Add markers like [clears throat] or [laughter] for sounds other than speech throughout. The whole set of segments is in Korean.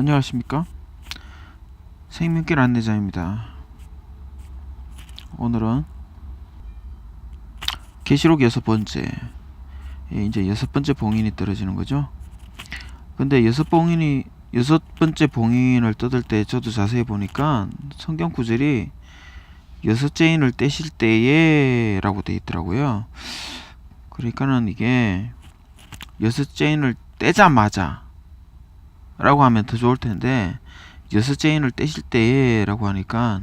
안녕하십니까? 생명길 안내자입니다. 오늘은 계시록 여섯 번째 예, 이제 여섯 번째 봉인이 떨어지는 거죠? 근데 여섯 봉인이 여섯 번째 봉인을 뜯을 때 저도 자세히 보니까 성경 구절이 여섯째 인을 떼실 때에 라고 돼 있더라고요. 그러니까는 이게 여섯째 인을 떼자마자 라고 하면 더 좋을 텐데 여섯째 인을 떼실 때에 라고 하니까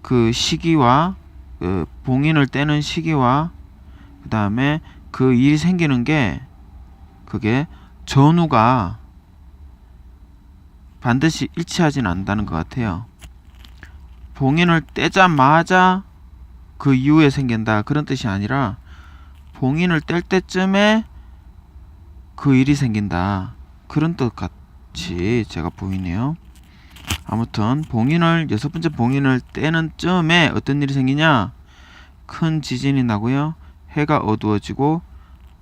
그 시기와 그 봉인을 떼는 시기와 그 다음에 그 일이 생기는 게 그게 전후가 반드시 일치하진 않는다는 것 같아요. 봉인을 떼자마자 그 이후에 생긴다 그런 뜻이 아니라 봉인을 뗄 때쯤에 그 일이 생긴다 그런 뜻 같 이 제가 보이네요. 아무튼 봉인을 여섯 번째 봉인을 떼는 쯤에 어떤 일이 생기냐? 큰 지진이 나고요. 해가 어두워지고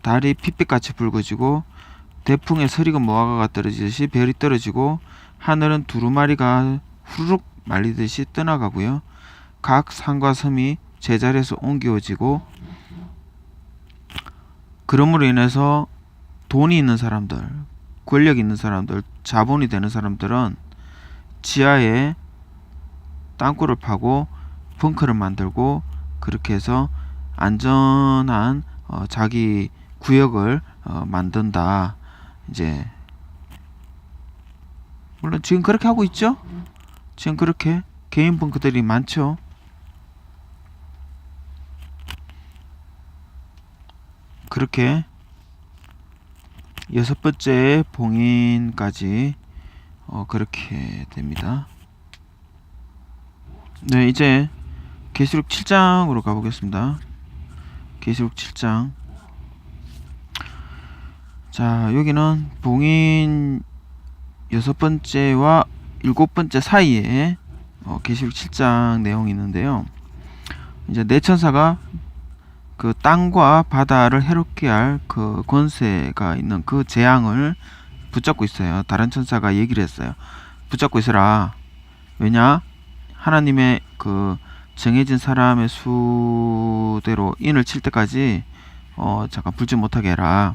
달이 핏빛같이 붉어지고 대풍에 서리가 모아가 떨어지듯이 별이 떨어지고 하늘은 두루마리가 후루룩 말리듯이 떠나가고요. 각 산과 섬이 제자리에서 옮겨지고 그러므로 인해서 돈이 있는 사람들 권력 있는 사람들 자본이 되는 사람들은 지하에 땅굴을 파고 벙커를 만들고 그렇게 해서 안전한 어, 자기 구역을 어, 만든다. 이제 물론 지금 그렇게 하고 있죠. 지금 그렇게 개인 벙커들이 많죠. 그렇게 여섯 번째 봉인까지 어, 그렇게 됩니다. 네, 이제 계시록 7장으로 가보겠습니다. 계시록 7장. 자, 여기는 봉인 여섯 번째와 일곱 번째 사이에 어, 계시록 7장 내용이 있는데요. 이제 네 천사가 그 땅과 바다를 해롭게 할 그 권세가 있는 그 재앙을 붙잡고 있어요. 다른 천사가 얘기를 했어요. 붙잡고 있어라. 왜냐? 하나님의 그 정해진 사람의 수대로 인을 칠 때까지 어 잠깐 불지 못하게 해라.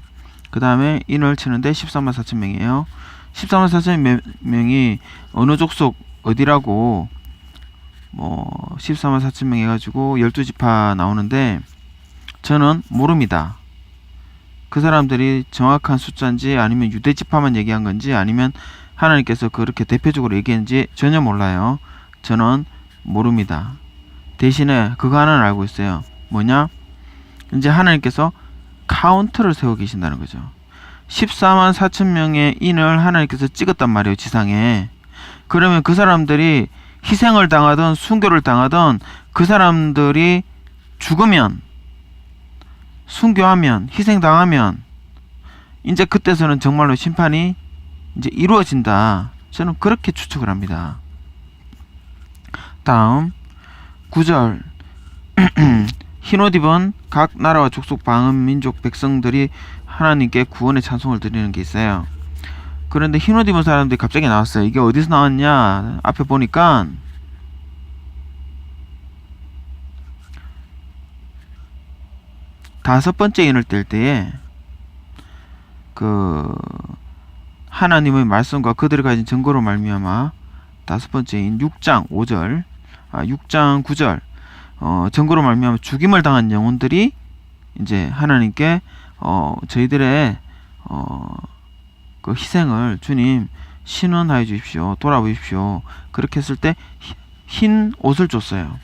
그 다음에 인을 치는데 13만 4천 명이에요. 13만 4천 명이 어느 족속 어디라고 뭐 14만 4천 명 해가지고 12지파 나오는데 저는 모릅니다. 그 사람들이 정확한 숫자인지 아니면 유대지파만 얘기한 건지 아니면 하나님께서 그렇게 대표적으로 얘기했는지 전혀 몰라요. 저는 모릅니다. 대신에 그거 하나는 알고 있어요. 뭐냐? 이제 하나님께서 카운트를 세워 계신다는 거죠. 14만 4천 명의 인을 하나님께서 찍었단 말이에요. 지상에. 그러면 그 사람들이 희생을 당하든 순교를 당하든 그 사람들이 죽으면 순교하면 희생당하면 이제 그때서는 정말로 심판이 이제 이루어진다. 저는 그렇게 추측을 합니다. 다음 9절 [clears throat] 흰옷 입은 각 나라와 족속 방언 민족 백성들이 하나님께 구원의 찬송을 드리는 게 있어요. 그런데 흰옷 입은 사람들이 갑자기 나왔어요. 이게 어디서 나왔냐? 앞에 보니까 다섯 번째 인을 뗄 때에 그 하나님의 말씀과 그들이 가진 증거로 말미암아 다섯 번째인 6장 5절 아 6장 9절 어 증거로 말미암아 죽임을 당한 영혼들이 이제 하나님께 어 저희들의 어 그 희생을 주님 신원하여 주십시오 돌아보십시오. 그렇게 했을 때 흰 옷을 줬어요.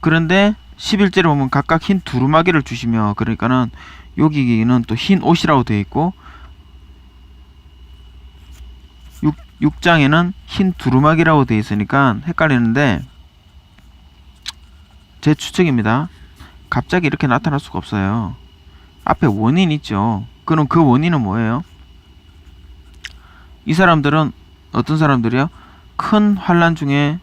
그런데 11절에 보면 각각 흰 두루마기를 주시며 그러니까는 여기는 또 흰 옷이라고 되어 있고 6, 6장에는 흰 두루마기라고 되어 있으니까 헷갈리는데 제 추측입니다. 갑자기 이렇게 나타날 수가 없어요. 앞에 원인 있죠. 그럼 그 원인은 뭐예요? 이 사람들은 어떤 사람들이요? 큰 환란 중에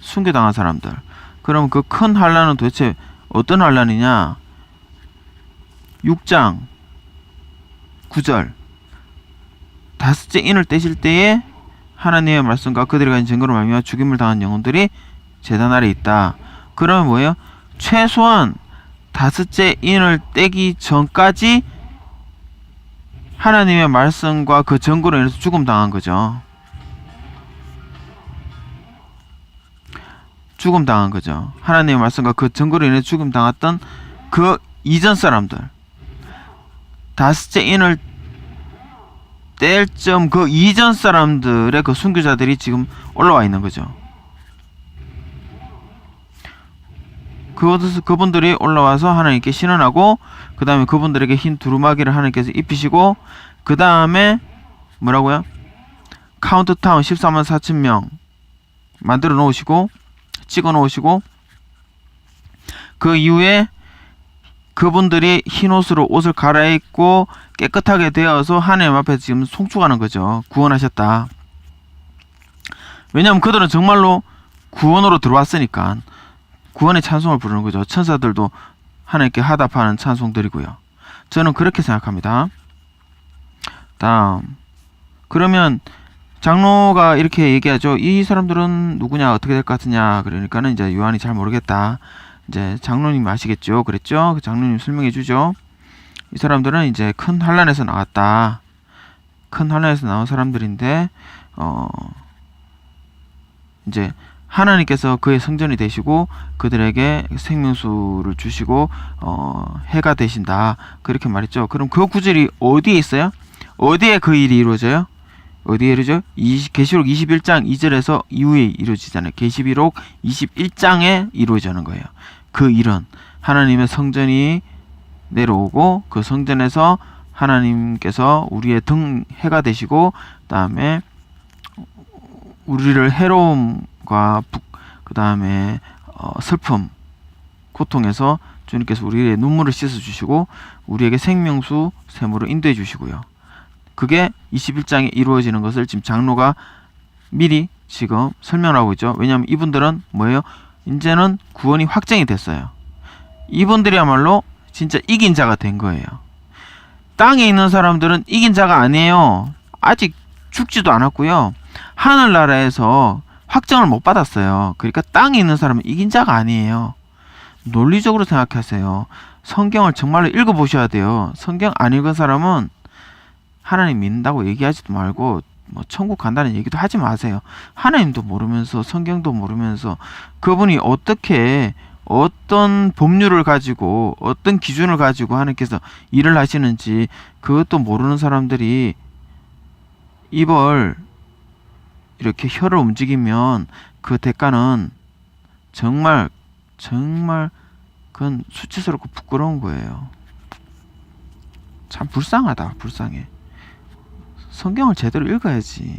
순교당한 사람들. 그럼 그큰 환란은 도대체 어떤 환란이냐? 6장 9절 다섯째 인을 떼실 때에 하나님의 말씀과 그들이 가진 증거로 말미암아 죽임을 당한 영혼들이 재단 아래 있다. 그러면 뭐예요? 최소한 다섯째 인을 떼기 전까지 하나님의 말씀과 그 증거로 인해서 죽음 당한 거죠. 죽음 당한 거죠. 하나님의 말씀과 그 증거로 인해 죽음 당했던 그 이전 사람들 다섯째 인을 뗄 점 그 이전 사람들의 그 순교자들이 지금 올라와 있는 거죠. 그것을 그분들이 올라와서 하나님께 신원하고 그 다음에 그분들에게 흰 두루마기를 하나님께서 입히시고 그 다음에 뭐라고요? 카운트타운 14만 4천 명 만들어 놓으시고 찍어 놓으시고 그 이후에 그분들이 흰 옷으로 옷을 갈아입고 깨끗하게 되어서 하나님 앞에 지금 송축하는 거죠. 구원하셨다. 왜냐하면 그들은 정말로 구원으로 들어왔으니까 구원의 찬송을 부르는 거죠. 천사들도 하나님께 하답하는 찬송들이고요. 저는 그렇게 생각합니다. 다음 그러면 장로가 이렇게 얘기하죠. 이 사람들은 누구냐 어떻게 될 것 같으냐 그러니까는 이제 요한이 잘 모르겠다. 이제 장로님 아시겠죠? 그랬죠? 그 장로님 설명해 주죠. 이 사람들은 이제 큰 환란에서 나왔다. 큰 환란에서 나온 사람들인데 어 이제 하나님께서 그의 성전이 되시고 그들에게 생명수를 주시고 어 해가 되신다. 그렇게 말했죠. 그럼 그 구절이 어디에 있어요? 어디에 그 일이 이루어져요? 어디에 이루어져? 이 계시록 21장 2절에서 이후에 이루어지잖아요. 계시록 21장에 이루어지는 거예요. 그 일은 하나님의 성전이 내려오고 그 성전에서 하나님께서 우리의 등 해가 되시고 그다음에 우리를 해로움과 그 다음에 어, 슬픔, 고통에서 주님께서 우리의 눈물을 씻어 주시고 우리에게 생명수 샘으로 인도해 주시고요. 그게 21장에 이루어지는 것을 지금 장로가 미리 지금 설명하고 있죠. 왜냐하면 이분들은 뭐예요? 이제는 구원이 확정이 됐어요. 이분들이야말로 진짜 이긴 자가 된 거예요. 땅에 있는 사람들은 이긴 자가 아니에요. 아직 죽지도 않았고요. 하늘나라에서 확정을 못 받았어요. 그러니까 땅에 있는 사람은 이긴 자가 아니에요. 논리적으로 생각하세요. 성경을 정말로 읽어보셔야 돼요. 성경 안 읽은 사람은 하나님 믿는다고 얘기하지도 말고 뭐 천국 간다는 얘기도 하지 마세요. 하나님도 모르면서 성경도 모르면서 그분이 어떻게 어떤 법률을 가지고 어떤 기준을 가지고 하나님께서 일을 하시는지 그것도 모르는 사람들이 입을 이렇게 혀를 움직이면 그 대가는 정말 정말 그건 수치스럽고 부끄러운 거예요. 참 불쌍하다, 불쌍해. 성경을 제대로 읽어야지.